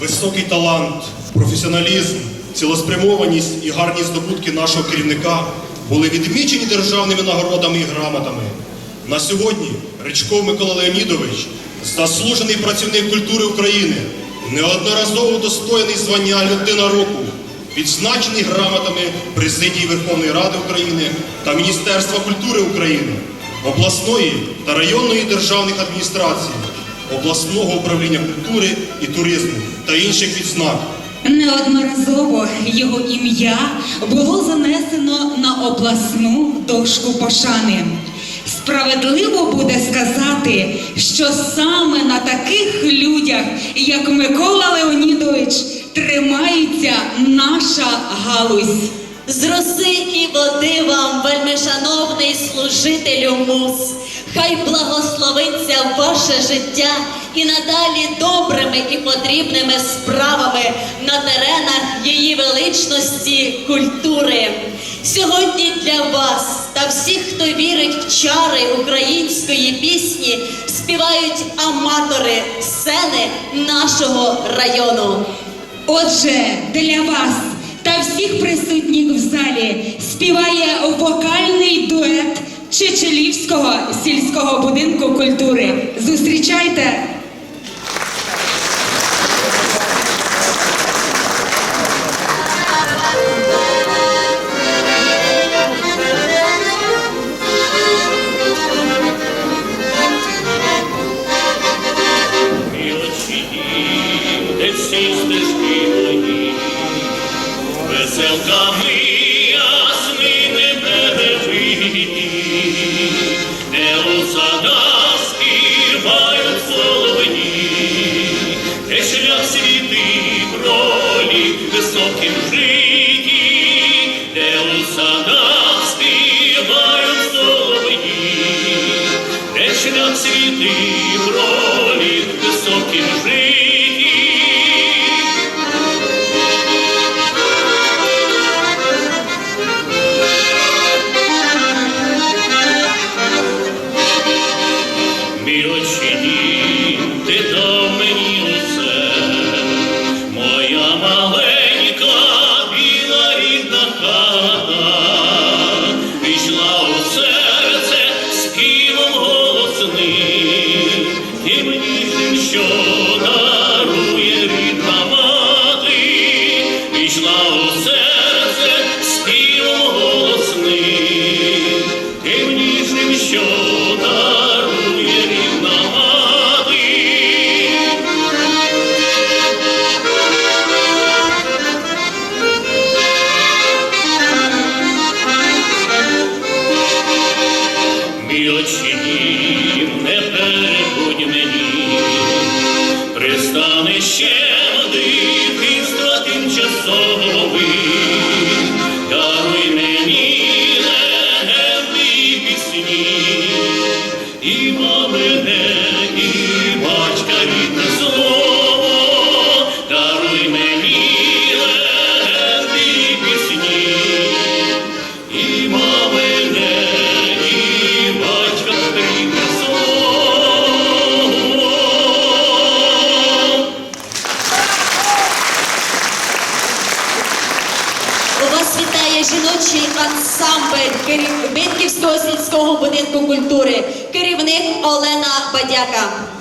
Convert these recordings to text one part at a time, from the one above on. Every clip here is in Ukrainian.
високий талант, професіоналізм, цілеспрямованість і гарні здобутки нашого керівника були відмічені державними нагородами і грамотами. На сьогодні Ричков Микола Леонідович, заслужений працівник культури України, неодноразово достояний звання Людина року, відзначений грамотами Президії Верховної Ради України та Міністерства культури України, обласної та районної державних адміністрацій, обласного управління культури і туризму та інших відзнак. Неодноразово його ім'я було занесено на обласну дошку пошани. Справедливо буде сказати, що саме на таких людях, як Микола Леонідович, тримається наша галузь. З роси і води вам, вельми шановний служителю мус. Хай благословиться ваше життя і надалі добрими і потрібними справами на теренах її величності культури. Сьогодні для вас та всіх, хто вірить в чари української пісні, співають аматори сцени нашого району. Отже, для вас всіх присутніх в залі співає вокальний дует Чечелівського сільського будинку культури. Зустрічайте! believe. Мій Будинку культури, керівник Олена Бадяка.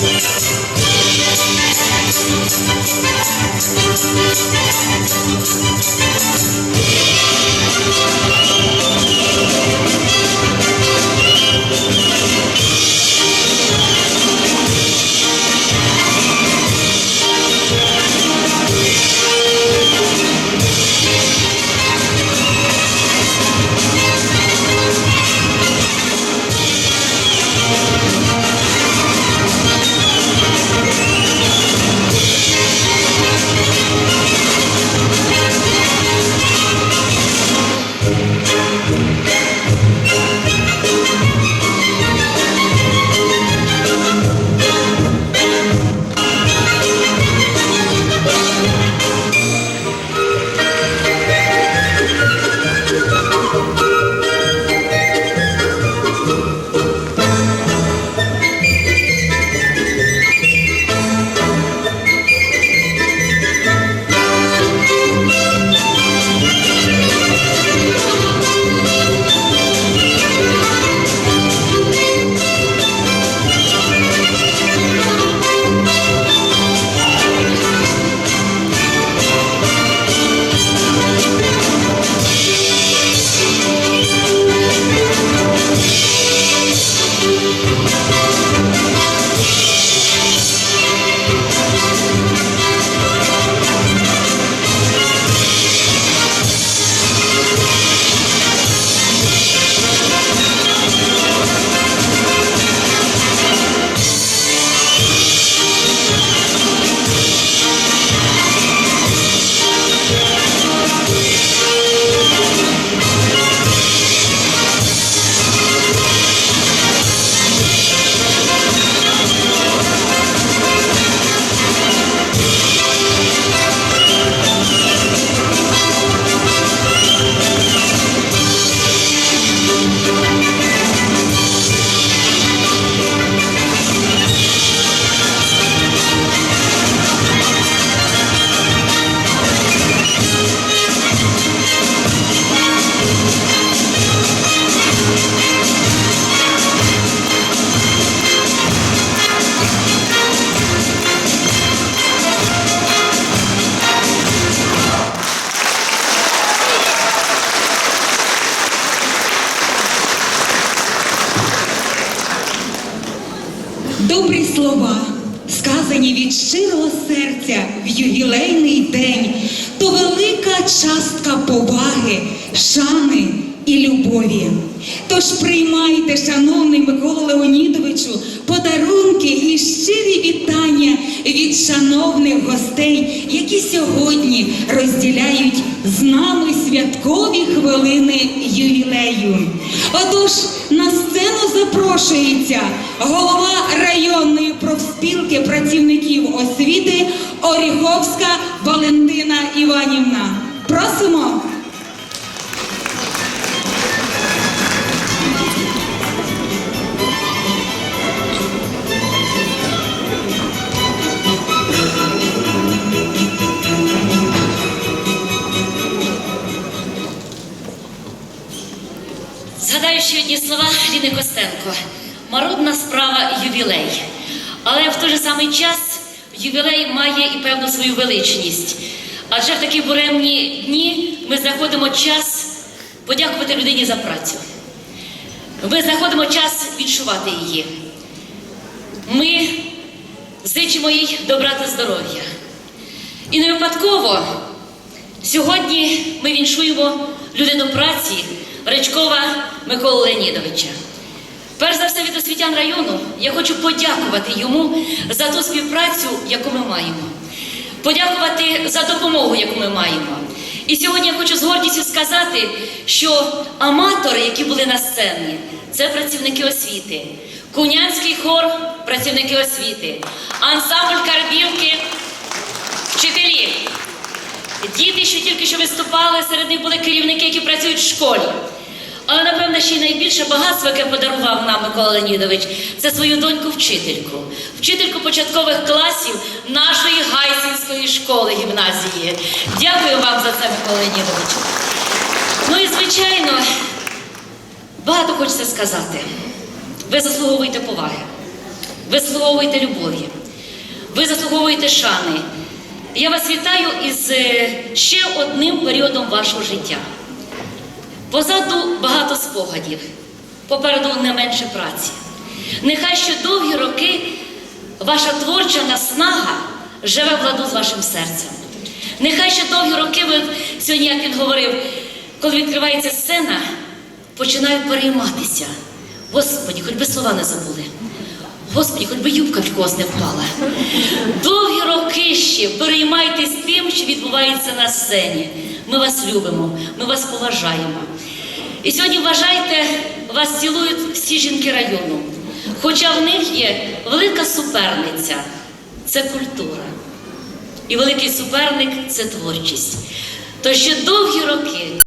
Thank Música добрі слова, сказані від щирого серця в ювілейний день, то велика частка поваги, шани і любові. Тож приймайте, шановний Микола Леонідовичу, подарунки і щирі вітання від шановних гостей, які сьогодні розділяють з нами святкові хвилини ювілею. Отож на сцену запрошується голова районної профспілки працівників освіти Оріховська Валентина Іванівна. Просимо. Ще одні слова Ліни Костенко. Марудна справа ювілей. Але в той же самий час ювілей має і певну свою величність. Адже в такі буремні дні ми знаходимо час подякувати людині за працю. Ми знаходимо час відчувати її. Ми зичимо їй добра та здоров'я. І не випадково сьогодні ми віншуємо людину праці Речкова Миколу Леонідовича. Перш за все від освітян району я хочу подякувати йому за ту співпрацю, яку ми маємо. Подякувати за допомогу, яку ми маємо. І сьогодні я хочу з гордістю сказати, що аматори, які були на сцені, це працівники освіти. Кунянський хор працівники освіти, ансамбль Карбівки, вчителі. Діти, що тільки що виступали, серед них були керівники, які працюють в школі. Але, напевно, ще й найбільше багатство, яке подарував нам Микола Леонідович, це свою доньку-вчительку, вчительку початкових класів нашої Гайсинської школи гімназії. Дякую вам за це, Микола Леонідович. Ну і звичайно, багато хочеться сказати. Ви заслуговуєте поваги, ви заслуговуєте любові, ви заслуговуєте шани. Я вас вітаю із е, ще одним періодом вашого життя. Позаду багато спогадів, попереду не менше праці. Нехай ще довгі роки ваша творча наснага живе в ладу з вашим серцем. Нехай ще довгі роки ви сьогодні, як він говорив, коли відкривається сцена, починають перейматися. Господі, хоч би слова не забули. Господі, хоч би юбка в когось не впала. Довгі роки ще переймайтесь тим, що відбувається на сцені. Ми вас любимо, ми вас поважаємо. І сьогодні вважайте, вас цілують всі жінки району. Хоча в них є велика суперниця це культура. І великий суперник це творчість. То ще довгі роки